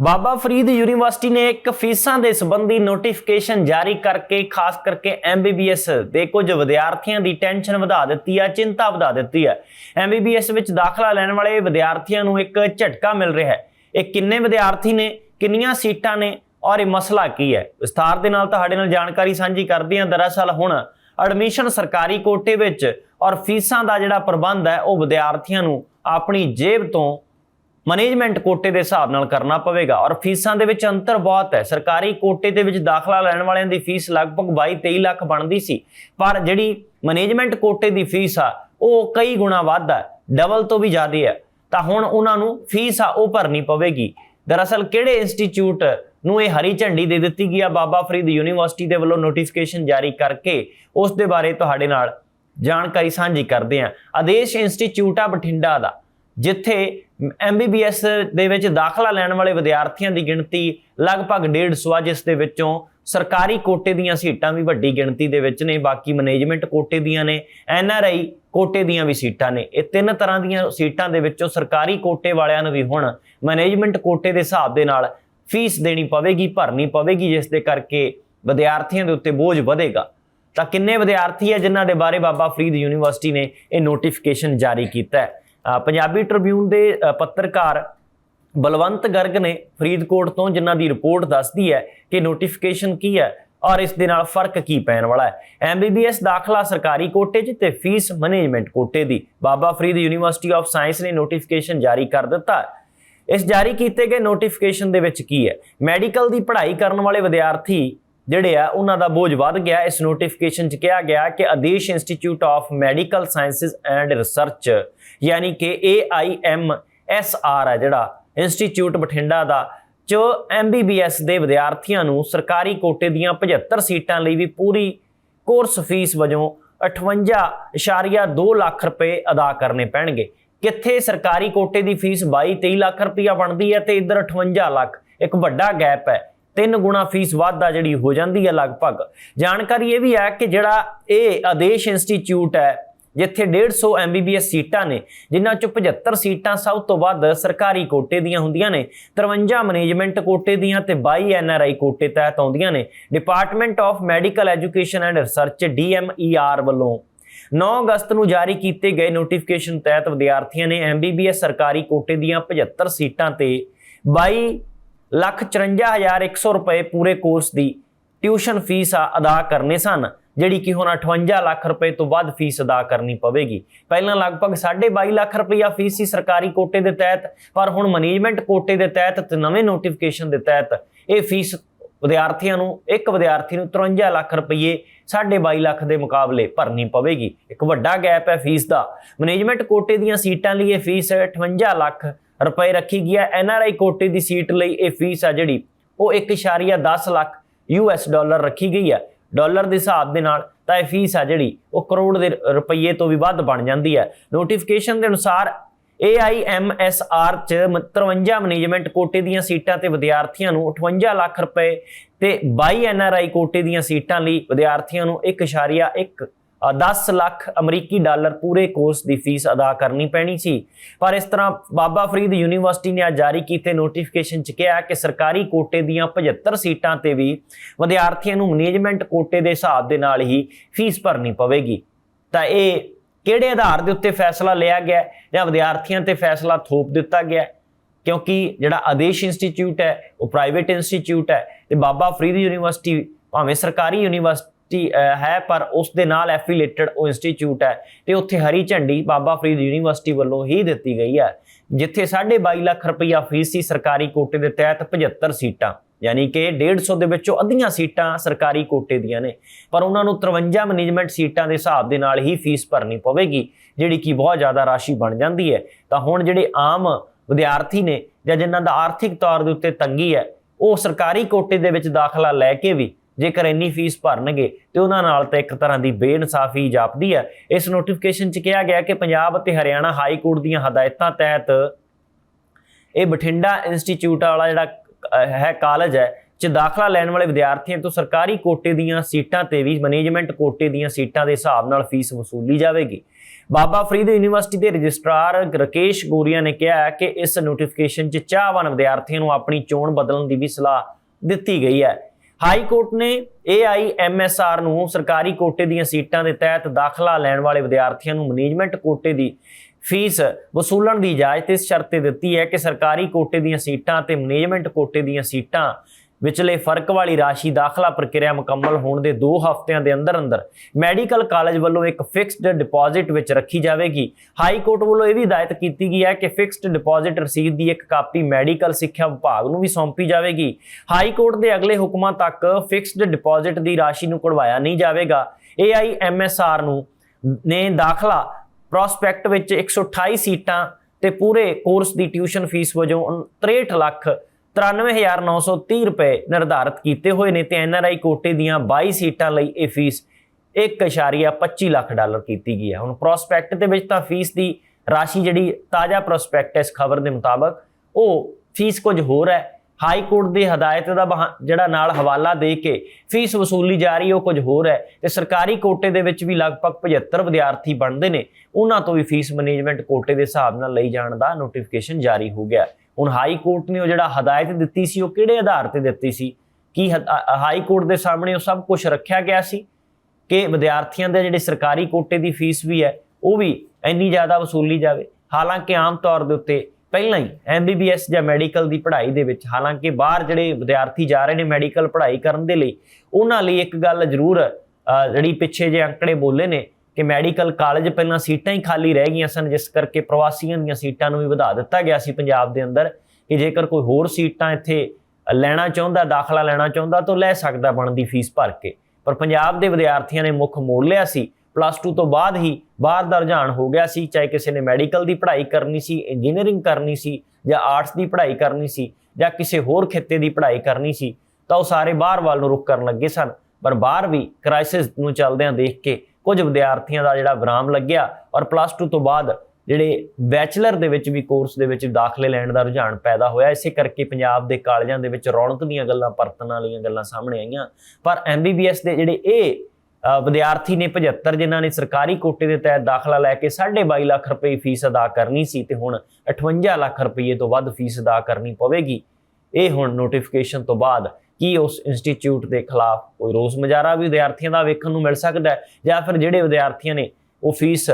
ਬਾਬਾ Farid university ਨੇ ਇੱਕ ਫੀਸਾਂ ਦੇ ਸੰਬੰਧੀ ਨੋਟੀਫਿਕੇਸ਼ਨ ਜਾਰੀ ਕਰਕੇ, ਖਾਸ ਕਰਕੇ ਐਮਬੀਬੀਐਸ ਦੇ ਕੁਝ ਵਿਦਿਆਰਥੀਆਂ ਦੀ ਟੈਨਸ਼ਨ ਵਧਾ ਦਿੱਤੀ ਹੈ, ਚਿੰਤਾ ਵਧਾ ਦਿੱਤੀ ਹੈ। ਐਮਬੀਬੀਐਸ ਵਿੱਚ ਦਾਖਲਾ ਲੈਣ ਵਾਲੇ ਵਿਦਿਆਰਥੀਆਂ ਨੂੰ ਇੱਕ ਝਟਕਾ ਮਿਲ ਰਿਹਾ ਹੈ। ਇਹ ਕਿੰਨੇ ਵਿਦਿਆਰਥੀ ਨੇ, ਕਿੰਨੀਆਂ ਸੀਟਾਂ ਨੇ ਔਰ ਇਹ ਮਸਲਾ ਕੀ ਹੈ? ਵਿਸਥਾਰ ਦੇ ਨਾਲ ਤੁਹਾਡੇ ਨਾਲ ਜਾਣਕਾਰੀ ਸਾਂਝੀ ਕਰਦੇ ਹਾਂ। ਦਰਅਸਲ ਹੁਣ ਐਡਮਿਸ਼ਨ ਸਰਕਾਰੀ ਕੋਟੇ ਵਿੱਚ ਔਰ ਫੀਸਾਂ ਦਾ ਜਿਹੜਾ ਪ੍ਰਬੰਧ ਹੈ, ਉਹ ਵਿਦਿਆਰਥੀਆਂ ਨੂੰ ਆਪਣੀ ਜੇਬ ਤੋਂ ਮੈਨੇਜਮੈਂਟ ਕੋਟੇ ਦੇ ਹਿਸਾਬ ਨਾਲ ਕਰਨਾ ਪਵੇਗਾ ਔਰ ਫੀਸਾਂ ਦੇ ਵਿੱਚ ਅੰਤਰ ਬਹੁਤ ਹੈ। ਸਰਕਾਰੀ ਕੋਟੇ ਦੇ ਵਿੱਚ ਦਾਖਲਾ ਲੈਣ ਵਾਲਿਆਂ ਦੀ ਫੀਸ ਲਗਭਗ 22-23 ਲੱਖ ਬਣਦੀ ਸੀ। ਪਰ ਜਿਹੜੀ ਮੈਨੇਜਮੈਂਟ ਕੋਟੇ ਦੀ ਫੀਸ ਆ, ਉਹ ਕਈ ਗੁਣਾ ਵੱਧ ਹੈ ਡਬਲ ਤੋਂ ਵੀ ਜ਼ਿਆਦਾ ਹੈ। ਤਾਂ ਹੁਣ ਉਹਨਾਂ ਨੂੰ ਫੀਸ ਆ, ਉਹ ਭਰਨੀ ਪਵੇਗੀ। ਦਰਅਸਲ ਕਿਹੜੇ ਇੰਸਟੀਚਿਊਟ ਨੂੰ ਇਹ ਹਰੀ ਝੰਡੀ ਦੇ ਦਿੱਤੀ ਗਈ ਆ? ਬਾਬਾ ਫਰੀਦ ਯੂਨੀਵਰਸਿਟੀ ਦੇ ਵੱਲੋਂ ਨੋਟੀਫਿਕੇਸ਼ਨ ਜਾਰੀ ਕਰਕੇ ਉਸ ਦੇ ਬਾਰੇ ਤੁਹਾਡੇ ਨਾਲ ਜਾਣਕਾਰੀ ਸਾਂਝੀ ਕਰਦੇ ਹਾਂ। ਆਦੇਸ਼ ਇੰਸਟੀਚਿਊਟ ਆ ਬਠਿੰਡਾ ਦਾ। ਜਿੱਥੇ ਐਮਬੀਬੀਐਸ ਦੇ ਵਿੱਚ ਦਾਖਲਾ ਲੈਣ ਵਾਲੇ ਵਿਦਿਆਰਥੀਆਂ ਦੀ ਗਿਣਤੀ ਲਗਭਗ 150 ਆ, ਜਿਸ ਦੇ ਵਿੱਚੋਂ ਸਰਕਾਰੀ ਕੋਟੇ ਦੀਆਂ ਸੀਟਾਂ ਵੀ ਵੱਡੀ ਗਿਣਤੀ ਦੇ ਵਿੱਚ ਨੇ, ਬਾਕੀ ਮੈਨੇਜਮੈਂਟ ਕੋਟੇ ਦੀਆਂ ਨੇ ਐਨਆਰਆਈ ਕੋਟੇ ਦੀਆਂ ਵੀ ਸੀਟਾਂ ਨੇ। ਇਹ ਤਿੰਨ ਤਰ੍ਹਾਂ ਦੀਆਂ ਸੀਟਾਂ ਦੇ ਵਿੱਚੋਂ ਸਰਕਾਰੀ ਕੋਟੇ ਵਾਲਿਆਂ ਨੂੰ ਵੀ ਹੁਣ ਮੈਨੇਜਮੈਂਟ ਕੋਟੇ ਦੇ ਹਿਸਾਬ ਦੇ ਨਾਲ ਫੀਸ ਦੇਣੀ ਪਵੇਗੀ, ਭਰਨੀ ਪਵੇਗੀ, ਜਿਸ ਦੇ ਕਰਕੇ ਵਿਦਿਆਰਥੀਆਂ ਦੇ ਉੱਤੇ ਬੋਝ ਵਧੇਗਾ। ਤਾਂ ਕਿੰਨੇ ਵਿਦਿਆਰਥੀ ਹੈ ਜਿਨ੍ਹਾਂ ਦੇ ਬਾਰੇ ਬਾਬਾ ਫਰੀਦ ਯੂਨੀਵਰਸਿਟੀ ਨੇ ਇਹ ਨੋਟੀਫਿਕੇਸ਼ਨ ਜਾਰੀ ਕੀਤਾ ਹੈ? ਪੰਜਾਬੀ ਟ੍ਰਿਬਿਊਨ ਦੇ ਪੱਤਰਕਾਰ ਬਲਵੰਤ ਗਰਗ ਨੇ ਫਰੀਦਕੋਟ ਤੋਂ ਜਿਨ੍ਹਾਂ ਦੀ ਰਿਪੋਰਟ ਦੱਸਦੀ ਹੈ ਕਿ ਨੋਟੀਫਿਕੇਸ਼ਨ ਕੀ ਹੈ ਔਰ ਇਸ ਦੇ ਨਾਲ ਫ਼ਰਕ ਕੀ ਪੈਣ ਵਾਲਾ ਹੈ। ਐਮਬੀਬੀਐਸ ਦਾਖਲਾ ਸਰਕਾਰੀ ਕੋਟੇ 'ਚ ਤੇ ਫੀਸ ਮੈਨੇਜਮੈਂਟ ਕੋਟੇ ਦੀ। Baba Farid university of science ਨੇ ਨੋਟੀਫਿਕੇਸ਼ਨ ਜਾਰੀ ਕਰ ਦਿੱਤਾ ਇਸ ਜਾਰੀ ਕੀਤੇ ਗਏ ਨੋਟੀਫਿਕੇਸ਼ਨ ਦੇ ਵਿੱਚ ਕੀ ਹੈ? ਮੈਡੀਕਲ ਦੀ ਪੜ੍ਹਾਈ ਕਰਨ ਵਾਲੇ ਵਿਦਿਆਰਥੀ ਜਿਹੜੇ ਆ, ਉਹਨਾਂ ਦਾ ਬੋਝ ਵੱਧ ਗਿਆ। ਇਸ ਨੋਟੀਫਿਕੇਸ਼ਨ 'ਚ ਕਿਹਾ ਗਿਆ ਕਿ Adesh institute of medical sciences and research ਯਾਨੀ ਕਿ AIMSR ਹੈ ਜਿਹੜਾ ਇੰਸਟੀਚਿਊਟ ਬਠਿੰਡਾ ਦਾ ਜੋ MBBS ਦੇ ਵਿਦਿਆਰਥੀਆਂ ਨੂੰ ਸਰਕਾਰੀ ਕੋਟੇ ਦੀਆਂ 75 ਸੀਟਾਂ ਲਈ ਵੀ ਪੂਰੀ ਕੋਰਸ ਫੀਸ ਵਜੋਂ 58.2 ਲੱਖ ਰੁਪਏ ਅਦਾ ਕਰਨੇ ਪੈਣਗੇ। ਕਿੱਥੇ ਸਰਕਾਰੀ ਕੋਟੇ ਦੀ ਫੀਸ 22-23 ਲੱਖ ਰੁਪਇਆ ਬਣਦੀ ਹੈ ਤੇ ਇੱਧਰ 58 ਲੱਖ, ਇੱਕ ਵੱਡਾ ਗੈਪ ਹੈ। ਤਿੰਨ ਗੁਣਾ ਫੀਸ ਵਾਧਾ ਜਿਹੜੀ ਹੋ ਜਾਂਦੀ ਹੈ ਲਗਭਗ। ਜਾਣਕਾਰੀ ਇਹ ਵੀ ਹੈ ਕਿ ਜਿਹੜਾ ਇਹ ਆਦੇਸ਼ ਇੰਸਟੀਚਿਊਟ ਹੈ ਜਿੱਥੇ 150 ਐਮਬੀਬੀਐਸ ਸੀਟਾਂ ਨੇ, ਜਿਨ੍ਹਾਂ ਚੋਂ 75 ਸੀਟਾਂ ਸਭ ਤੋਂ ਵੱਧ ਸਰਕਾਰੀ ਕੋਟੇ ਦੀਆਂ ਹੁੰਦੀਆਂ ਨੇ 53 ਮੈਨੇਜਮੈਂਟ ਕੋਟੇ ਦੀਆਂ ਤੇ 22 ਐਨਆਰਆਈ ਕੋਟੇ ਤਹਿਤ ਆਉਂਦੀਆਂ ਨੇ department of medical education and research DMER ਵੱਲੋਂ। 9 ਅਗਸਤ ਨੂੰ ਜਾਰੀ ਕੀਤੇ ਗਏ ਨੋਟੀਫਿਕੇਸ਼ਨ ਤਹਿਤ ਵਿਦਿਆਰਥੀਆਂ ਨੇ ਐਮਬੀਬੀਐਸ ਸਰਕਾਰੀ ਕੋਟੇ ਦੀਆਂ 75 ਸੀਟਾਂ ਤੇ 22 ਲੱਖ 54100 ਰੁਪਏ ਪੂਰੇ ਕੋਰਸ ਦੀ ਟਿਊਸ਼ਨ ਫੀਸ ਅਦਾ ਕਰਨੇ ਸਨ। ਜਿਹੜੀ ਕਿ ਹੁਣ 58 ਲੱਖ ਰੁਪਏ ਤੋਂ ਵੱਧ ਫੀਸ ਅਦਾ ਕਰਨੀ ਪਵੇਗੀ। ਪਹਿਲਾਂ ਲਗਭਗ 22.5 ਲੱਖ ਰੁਪਈਆ ਫੀਸ ਸੀ ਸਰਕਾਰੀ ਕੋਟੇ ਦੇ ਤਹਿਤ, ਪਰ ਹੁਣ ਮੈਨੇਜਮੈਂਟ ਕੋਟੇ ਦੇ ਤਹਿਤ ਤੇ ਨਵੇਂ ਨੋਟੀਫਿਕੇਸ਼ਨ ਦੇ ਤਹਿਤ ਇਹ ਫੀਸ ਵਿਦਿਆਰਥੀਆਂ ਨੂੰ, ਇੱਕ ਵਿਦਿਆਰਥੀ ਨੂੰ 53 ਲੱਖ ਰੁਪਏ 22.5 ਲੱਖ ਦੇ ਮੁਕਾਬਲੇ ਭਰਨੀ ਪਵੇਗੀ। ਇੱਕ ਵੱਡਾ ਗੈਪ ਹੈ ਫੀਸ ਦਾ। ਮੈਨੇਜਮੈਂਟ ਕੋਟੇ ਦੀਆਂ ਸੀਟਾਂ ਲਈ ਇਹ ਫੀਸ 58 ਲੱਖ ਰੁਪਏ ਰੱਖੀ ਗਈ ਹੈ। ਐਨਆਰਆਈ ਕੋਟੇ ਦੀ ਸੀਟ ਲਈ ਇਹ ਫੀਸ ਆ ਜਿਹੜੀ, ਉਹ 1.10 ਲੱਖ ਯੂਐਸ ਡਾਲਰ ਰੱਖੀ ਗਈ ਹੈ। ਡਾਲਰ ਦੇ ਹਿਸਾਬ ਦੇ ਨਾਲ ਤਾਂ ਇਹ ਫੀਸ ਆ ਜਿਹੜੀ ਉਹ ਕਰੋੜ ਦੇ ਰੁਪਏ ਤੋਂ ਵੀ ਵੱਧ ਬਣ ਜਾਂਦੀ ਹੈ। ਨੋਟੀਫਿਕੇਸ਼ਨ ਦੇ ਅਨੁਸਾਰ AIMSR ਚ 53 ਮੈਨੇਜਮੈਂਟ ਕੋਟੇ ਦੀਆਂ ਸੀਟਾਂ ਤੇ ਵਿਦਿਆਰਥੀਆਂ ਨੂੰ 58 ਲੱਖ ਰੁਪਏ ਤੇ 22 NRI ਕੋਟੇ ਦੀਆਂ ਸੀਟਾਂ ਲਈ ਵਿਦਿਆਰਥੀਆਂ ਨੂੰ 1.1 10 ਲੱਖ ਅਮਰੀਕੀ ਡਾਲਰ ਪੂਰੇ ਕੋਰਸ ਦੀ ਫੀਸ ਅਦਾ ਕਰਨੀ ਪੈਣੀ ਸੀ। ਪਰ ਇਸ ਤਰ੍ਹਾਂ ਬਾਬਾ ਫਰੀਦ ਯੂਨੀਵਰਸਿਟੀ ਨੇ ਅੱਜ ਜਾਰੀ ਕੀਤੇ ਨੋਟੀਫਿਕੇਸ਼ਨ ਚ ਕਿਹਾ ਕਿ ਸਰਕਾਰੀ ਕੋਟੇ ਦੀਆਂ 75 ਸੀਟਾਂ ਤੇ ਵੀ ਵਿਦਿਆਰਥੀਆਂ ਨੂੰ ਮੈਨੇਜਮੈਂਟ ਕੋਟੇ ਦੇ ਹਿਸਾਬ ਦੇ ਨਾਲ ਹੀ ਫੀਸ ਭਰਨੀ ਪਵੇਗੀ। ਤਾਂ ਇਹ ਕਿਹੜੇ ਆਧਾਰ ਦੇ ਉੱਤੇ ਫੈਸਲਾ ਲਿਆ ਗਿਆ ਜਾਂ ਵਿਦਿਆਰਥੀਆਂ ਤੇ ਫੈਸਲਾ ਥੋਪ ਦਿੱਤਾ ਗਿਆ ਕਿਉਂਕਿ ਜਿਹੜਾ ਆਦੇਸ਼ ਇੰਸਟੀਚਿਊਟ ਹੈ, ਉਹ ਪ੍ਰਾਈਵੇਟ ਇੰਸਟੀਚਿਊਟ ਹੈ ਤੇ ਬਾਬਾ ਫਰੀਦ ਯੂਨੀਵਰਸਿਟੀ ਭਾਵੇਂ ਸਰਕਾਰੀ ਯੂਨੀਵਰਸਿਟੀ ਹੈ, ਪਰ ਉਸ ਦੇ ਨਾਲ ਐਫੀਲੀਏਟਡ ਉਹ ਇੰਸਟੀਚਿਊਟ ਹੈ ਤੇ ਉੱਥੇ ਹਰੀ ਝੰਡੀ ਬਾਬਾ ਫਰੀਦ ਯੂਨੀਵਰਸਿਟੀ ਵੱਲੋਂ ਹੀ ਦਿੱਤੀ ਗਈ ਹੈ, ਜਿੱਥੇ 22.5 ਲੱਖ ਰੁਪਈਆ ਫੀਸ ਸੀ ਸਰਕਾਰੀ ਕੋਟੇ ਦੇ ਤਹਿਤ 75 ਸੀਟਾਂ, ਯਾਨੀ ਕਿ 150 ਦੇ ਵਿੱਚੋਂ ਅੱਧੀਆਂ ਸੀਟਾਂ ਸਰਕਾਰੀ ਕੋਟੇ ਦੀਆਂ ਨੇ, ਪਰ ਉਹਨਾਂ ਨੂੰ 53 ਮੈਨੇਜਮੈਂਟ ਸੀਟਾਂ ਦੇ ਹਿਸਾਬ ਦੇ ਨਾਲ ਹੀ ਫੀਸ ਭਰਨੀ ਪਵੇਗੀ, ਜਿਹੜੀ ਕਿ ਬਹੁਤ ਜ਼ਿਆਦਾ ਰਾਸ਼ੀ ਬਣ ਜਾਂਦੀ ਹੈ। ਤਾਂ ਹੁਣ ਜਿਹੜੇ ਆਮ ਵਿਦਿਆਰਥੀ ਨੇ ਜਾਂ ਜਿਨ੍ਹਾਂ ਦਾ ਆਰਥਿਕ ਤੌਰ ਦੇ ਉੱਤੇ ਤੰਗੀ ਹੈ, ਉਹ ਸਰਕਾਰੀ ਕੋਟੇ ਦੇ ਵਿੱਚ ਦਾਖਲਾ ਲੈ ਕੇ ਵੀ ਜੇਕਰ ਇੰਨੀ ਫੀਸ ਭਰਨਗੇ ਤੇ ਉਹਨਾਂ ਨਾਲ ਤਾਂ ਇੱਕ ਤਰ੍ਹਾਂ ਦੀ ਬੇਇਨਸਾਫੀ ਜਾਪਦੀ ਹੈ। ਇਸ ਨੋਟੀਫਿਕੇਸ਼ਨ 'ਚ ਕਿਹਾ ਗਿਆ ਕਿ ਪੰਜਾਬ ਅਤੇ ਹਰਿਆਣਾ ਹਾਈ ਕੋਰਟ ਦੀਆਂ ਹਦਾਇਤਾਂ ਤਹਿਤ ਇਹ ਬਠਿੰਡਾ ਇੰਸਟੀਚਿਊਟ ਵਾਲਾ ਜਿਹੜਾ ਹੈ ਕਾਲਜ ਹੈ, ਚ ਦਾਖਲਾ ਲੈਣ ਵਾਲੇ ਵਿਦਿਆਰਥੀਆਂ ਤੋਂ ਸਰਕਾਰੀ ਕੋਟੇ ਦੀਆਂ ਸੀਟਾਂ ਤੇ ਵੀ ਮੈਨੇਜਮੈਂਟ ਕੋਟੇ ਦੀਆਂ ਸੀਟਾਂ ਦੇ ਹਿਸਾਬ ਨਾਲ ਫੀਸ ਵਸੂਲੀ ਜਾਵੇਗੀ। ਬਾਬਾ ਫਰੀਦ ਯੂਨੀਵਰਸਿਟੀ ਦੇ ਰਜਿਸਟਰਾਰ ਰਕੇਸ਼ ਗੋਰੀਆ ਨੇ ਕਿਹਾ ਕਿ ਇਸ ਨੋਟੀਫਿਕੇਸ਼ਨ 'ਚ ਚਾਹਵਾਨ ਵਿਦਿਆਰਥੀਆਂ ਨੂੰ ਆਪਣੀ ਚੋਣ ਬਦਲਣ ਦੀ ਵੀ ਸਲਾਹ ਦਿੱਤੀ ਗਈ ਹੈ। ਹਾਈ ਕੋਰਟ ਨੇ AIMSR ਨੂੰ ਸਰਕਾਰੀ ਕੋਟੇ ਦੀਆਂ ਸੀਟਾਂ ਦੇ ਤਹਿਤ ਦਾਖਲਾ ਲੈਣ ਵਾਲੇ ਵਿਦਿਆਰਥੀਆਂ ਨੂੰ ਮੈਨੇਜਮੈਂਟ ਕੋਟੇ ਦੀ ਫੀਸ ਵਸੂਲਣ ਦੀ ਇਜਾਜ਼ਤ ਇਸ ਸ਼ਰਤ ਤੇ ਦਿੱਤੀ ਹੈ ਕਿ ਸਰਕਾਰੀ ਕੋਟੇ ਦੀਆਂ ਸੀਟਾਂ ਅਤੇ ਮੈਨੇਜਮੈਂਟ ਕੋਟੇ ਦੀਆਂ ਸੀਟਾਂ ਵਿਚਲੇ ਫ਼ਰਕ ਵਾਲੀ ਰਾਸ਼ੀ ਦਾਖਲਾ ਪ੍ਰਕਿਰਿਆ ਮੁਕੰਮਲ ਹੋਣ ਦੇ 2 ਹਫ਼ਤਿਆਂ ਦੇ ਅੰਦਰ ਅੰਦਰ ਮੈਡੀਕਲ ਕਾਲਜ ਵੱਲੋਂ ਇੱਕ ਫਿਕਸਡ ਡਿਪੋਜ਼ਿਟ ਵਿੱਚ ਰੱਖੀ ਜਾਵੇਗੀ। ਹਾਈ ਕੋਰਟ ਵੱਲੋਂ ਇਹ ਵੀ ਹਦਾਇਤ ਕੀਤੀ ਗਈ ਹੈ ਕਿ ਫਿਕਸਡ ਡਿਪੋਜ਼ਿਟ ਰਸੀਦ ਦੀ ਇੱਕ ਕਾਪੀ ਮੈਡੀਕਲ ਸਿੱਖਿਆ ਵਿਭਾਗ ਨੂੰ ਵੀ ਸੌਂਪੀ ਜਾਵੇਗੀ। ਹਾਈ ਕੋਰਟ ਦੇ ਅਗਲੇ ਹੁਕਮਾਂ ਤੱਕ ਫਿਕਸਡ ਡਿਪੋਜ਼ਿਟ ਦੀ ਰਾਸ਼ੀ ਨੂੰ ਕਢਵਾਇਆ ਨਹੀਂ ਜਾਵੇਗਾ। AIMSR ਨੂੰ ਨੇ ਦਾਖਲਾ ਪ੍ਰੋਸਪੈਕਟ ਵਿੱਚ 128 ਸੀਟਾਂ ਤੇ ਪੂਰੇ ਕੋਰਸ ਦੀ ਟਿਊਸ਼ਨ ਫੀਸ ਵਜੋਂ 63 ਲੱਖ 93930 ਰੁਪਏ ਨਿਰਧਾਰਿਤ ਕੀਤੇ ਹੋਏ ਨੇ ਤੇ ਐਨਆਰਆਈ ਕੋਟੇ ਦੀਆਂ 22 ਸੀਟਾਂ ਲਈ ਇਹ ਫੀਸ 1.25 ਲੱਖ ਡਾਲਰ ਕੀਤੀ ਗਈ ਹੈ। ਹੁਣ ਪ੍ਰੋਸਪੈਕਟ ਦੇ ਵਿੱਚ ਤਾਂ ਫੀਸ ਦੀ ਰਾਸ਼ੀ ਜਿਹੜੀ ਤਾਜ਼ਾ ਪ੍ਰੋਸਪੈਕਟਸ ਖਬਰ ਦੇ ਮੁਤਾਬਕ, ਉਹ ਫੀਸ ਕੁਝ ਹੋਰ ਹੈ। ਹਾਈ ਕੋਰਟ ਦੀ ਹਦਾਇਤ ਦਾ ਬਹਾ- ਜਿਹੜਾ ਨਾਲ ਹਵਾਲਾ ਦੇ ਕੇ ਫੀਸ ਵਸੂਲੀ ਜਾ ਰਹੀ ਉਹ ਕੁਝ ਹੋਰ ਹੈ। ਤੇ ਸਰਕਾਰੀ ਕੋਟੇ ਦੇ ਵਿੱਚ ਵੀ ਲਗਭਗ 75 ਵਿਦਿਆਰਥੀ ਬਣਦੇ ਨੇ, ਉਹਨਾਂ ਤੋਂ ਵੀ ਫੀਸ ਮੈਨੇਜਮੈਂਟ ਕੋਟੇ ਦੇ ਹਿਸਾਬ ਨਾਲ ਲਈ ਜਾਣ ਦਾ ਨੋਟੀਫਿਕੇਸ਼ਨ ਜਾਰੀ ਹੋ ਗਿਆ ਹੁਣ ਹਾਈ ਕੋਰਟ ਨੇ ਉਹ ਜਿਹੜਾ ਹਦਾਇਤ ਦਿੱਤੀ ਸੀ, ਉਹ ਕਿਹੜੇ ਆਧਾਰ ਤੇ ਦਿੱਤੀ ਸੀ? ਕੀ ਹਾਈ ਕੋਰਟ ਦੇ ਸਾਹਮਣੇ ਉਹ ਸਭ ਕੁਝ ਰੱਖਿਆ ਗਿਆ ਸੀ ਕਿ ਵਿਦਿਆਰਥੀਆਂ ਦੇ ਜਿਹੜੇ ਸਰਕਾਰੀ ਕੋਟੇ ਦੀ ਫੀਸ ਵੀ ਹੈ, ਉਹ ਵੀ ਇੰਨੀ ਜ਼ਿਆਦਾ ਵਸੂਲੀ ਜਾਵੇ? ਹਾਲਾਂਕਿ ਆਮ ਤੌਰ ਦੇ ਉੱਤੇ ਪਹਿਲਾਂ ਹੀ ਐਮਬੀਬੀਐਸ ਜਾਂ ਮੈਡੀਕਲ ਦੀ ਪੜ੍ਹਾਈ ਦੇ ਵਿੱਚ, ਹਾਲਾਂਕਿ ਬਾਹਰ ਜਿਹੜੇ ਵਿਦਿਆਰਥੀ ਜਾ ਰਹੇ ਨੇ ਮੈਡੀਕਲ ਪੜ੍ਹਾਈ ਕਰਨ ਦੇ ਲਈ, ਉਹਨਾਂ ਲਈ ਇੱਕ ਗੱਲ ਜ਼ਰੂਰ ਜਿਹੜੀ ਪਿੱਛੇ ਜੇ ਅੰਕੜੇ ਬੋਲੇ ਨੇ ਕਿ ਮੈਡੀਕਲ ਕਾਲਜ ਪਹਿਲਾਂ ਸੀਟਾਂ ਹੀ ਖਾਲੀ ਰਹਿ ਗਈਆਂ ਸਨ, ਜਿਸ ਕਰਕੇ ਪ੍ਰਵਾਸੀਆਂ ਦੀਆਂ ਸੀਟਾਂ ਨੂੰ ਵੀ ਵਧਾ ਦਿੱਤਾ ਗਿਆ ਸੀ ਪੰਜਾਬ ਦੇ ਅੰਦਰ, ਕਿ ਜੇਕਰ ਕੋਈ ਹੋਰ ਸੀਟਾਂ ਇੱਥੇ ਲੈਣਾ ਚਾਹੁੰਦਾ, ਦਾਖਲਾ ਲੈਣਾ ਚਾਹੁੰਦਾ ਤਾਂ ਲੈ ਸਕਦਾ ਬਣਦੀ ਫੀਸ ਭਰ ਕੇ। ਪਰ ਪੰਜਾਬ ਦੇ ਵਿਦਿਆਰਥੀਆਂ ਨੇ ਮੁੱਖ ਮੋੜ ਲਿਆ ਸੀ। ਪਲੱਸ 2 ਤੋਂ ਬਾਅਦ ਹੀ ਬਾਹਰ ਦਾ ਰੁਝਾਨ ਹੋ ਗਿਆ ਸੀ, ਚਾਹੇ ਕਿਸੇ ਨੇ ਮੈਡੀਕਲ ਦੀ ਪੜ੍ਹਾਈ ਕਰਨੀ ਸੀ ਇੰਜੀਨੀਅਰਿੰਗ ਕਰਨੀ ਸੀ, ਜਾਂ ਆਰਟਸ ਦੀ ਪੜ੍ਹਾਈ ਕਰਨੀ ਸੀ, ਜਾਂ ਕਿਸੇ ਹੋਰ ਖੇਤੇ ਦੀ ਪੜ੍ਹਾਈ ਕਰਨੀ ਸੀ, ਤਾਂ ਉਹ ਸਾਰੇ ਬਾਹਰ ਵੱਲ ਨੂੰ ਰੁਕ ਕਰਨ ਲੱਗੇ ਸਨ। ਪਰ ਬਾਹਰ ਵੀ ਕ੍ਰਾਈਸਿਸ ਨੂੰ ਚੱਲਦਿਆਂ ਦੇਖ ਕੇ ਕੁਝ ਵਿਦਿਆਰਥੀਆਂ ਦਾ ਜਿਹੜਾ ਵਿਰਾਮ ਲੱਗਿਆ ਔਰ ਪਲੱਸ 2 ਤੋਂ ਬਾਅਦ ਜਿਹੜੇ ਬੈਚਲਰ ਦੇ ਵਿੱਚ ਵੀ ਕੋਰਸ ਦੇ ਵਿੱਚ ਦਾਖਲੇ ਲੈਣ ਦਾ ਰੁਝਾਨ ਪੈਦਾ ਹੋਇਆ, ਇਸੇ ਕਰਕੇ ਪੰਜਾਬ ਦੇ ਕਾਲਜਾਂ ਦੇ ਵਿੱਚ ਰੌਣਕ ਦੀਆਂ ਗੱਲਾਂ, ਪਰਤਣ ਵਾਲੀਆਂ ਗੱਲਾਂ ਸਾਹਮਣੇ ਆਈਆਂ। ਪਰ ਐਮਬੀਬੀਐਸ ਦੇ ਜਿਹੜੇ ਇਹ ਵਿਦਿਆਰਥੀ ਨੇ 75 ਜਿਨ੍ਹਾਂ ਨੇ ਸਰਕਾਰੀ ਕੋਟੇ ਦੇ ਤਹਿਤ ਦਾਖਲਾ ਲੈ ਕੇ 22.5 ਲੱਖ ਰੁਪਏ ਫੀਸ ਅਦਾ ਕਰਨੀ ਸੀ ਤੇ ਹੁਣ 58 ਲੱਖ ਰੁਪਏ ਤੋਂ ਵੱਧ ਫੀਸ ਅਦਾ ਕਰਨੀ ਪਵੇਗੀ। ਇਹ ਹੁਣ ਨੋਟੀਫਿਕੇਸ਼ਨ ਤੋਂ ਬਾਅਦ ਕੀ ਉਸ ਇੰਸਟੀਚਿਊਟ ਦੇ ਖਿਲਾਫ ਕੋਈ ਰੋਸ ਮੁਜ਼ਾਹਰਾ ਵੀ ਵਿਦਿਆਰਥੀਆਂ ਦਾ ਵੇਖਣ ਨੂੰ ਮਿਲ ਸਕਦਾ ਹੈ? ਜਾਂ ਫਿਰ ਜਿਹੜੇ ਵਿਦਿਆਰਥੀਆਂ ਨੇ ਉਹ ਫੀਸ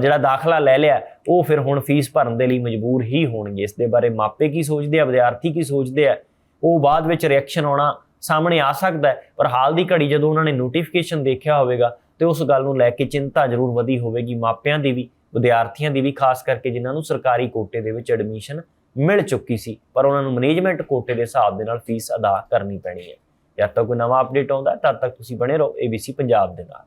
ਜਿਹੜਾ ਦਾਖਲਾ ਲੈ ਲਿਆ, ਉਹ ਫਿਰ ਹੁਣ ਫੀਸ ਭਰਨ ਦੇ ਲਈ ਮਜਬੂਰ ਹੀ ਹੋਣਗੇ? ਇਸ ਦੇ ਬਾਰੇ ਮਾਪੇ ਕੀ ਸੋਚਦੇ ਆ? ਵਿਦਿਆਰਥੀ ਕੀ ਸੋਚਦੇ ਆ? ਉਹ ਬਾਅਦ ਵਿੱਚ ਰਿਐਕਸ਼ਨ ਆਉਣਾ ਸਾਹਮਣੇ ਆ ਸਕਦਾ ਹੈ, ਪਰ ਹਾਲ ਦੀ ਘੜੀ ਜਦੋਂ ਉਹਨਾਂ ਨੇ ਨੋਟੀਫਿਕੇਸ਼ਨ ਦੇਖਿਆ ਹੋਵੇਗਾ, ਤੇ ਉਸ ਗੱਲ ਨੂੰ ਲੈ ਕੇ ਚਿੰਤਾ ਜ਼ਰੂਰ ਵਧੀ ਹੋਵੇਗੀ ਮਾਪਿਆਂ ਦੀ ਵੀ, ਵਿਦਿਆਰਥੀਆਂ ਦੀ ਵੀ, ਖਾਸ ਕਰਕੇ ਜਿਨ੍ਹਾਂ ਨੂੰ ਸਰਕਾਰੀ ਕੋਟੇ ਦੇ ਵਿੱਚ ਐਡਮਿਸ਼ਨ ਮਿਲ ਚੁੱਕੀ ਸੀ, ਪਰ ਉਹਨਾਂ ਨੂੰ ਮੈਨੇਜਮੈਂਟ ਕੋਟੇ ਦੇ ਹਿਸਾਬ ਦੇ ਨਾਲ ਫੀਸ ਅਦਾ ਕਰਨੀ ਪੈਣੀ ਹੈ। ਜਦ ਤੱਕ ਕੋਈ ਨਵਾਂ ਅਪਡੇਟ ਆਉਂਦਾ ਤਦ ਤੱਕ ਤੁਸੀਂ ਬਣੇ ਰਹੋ ABC ਪੰਜਾਬ ਦੇ ਨਾਲ।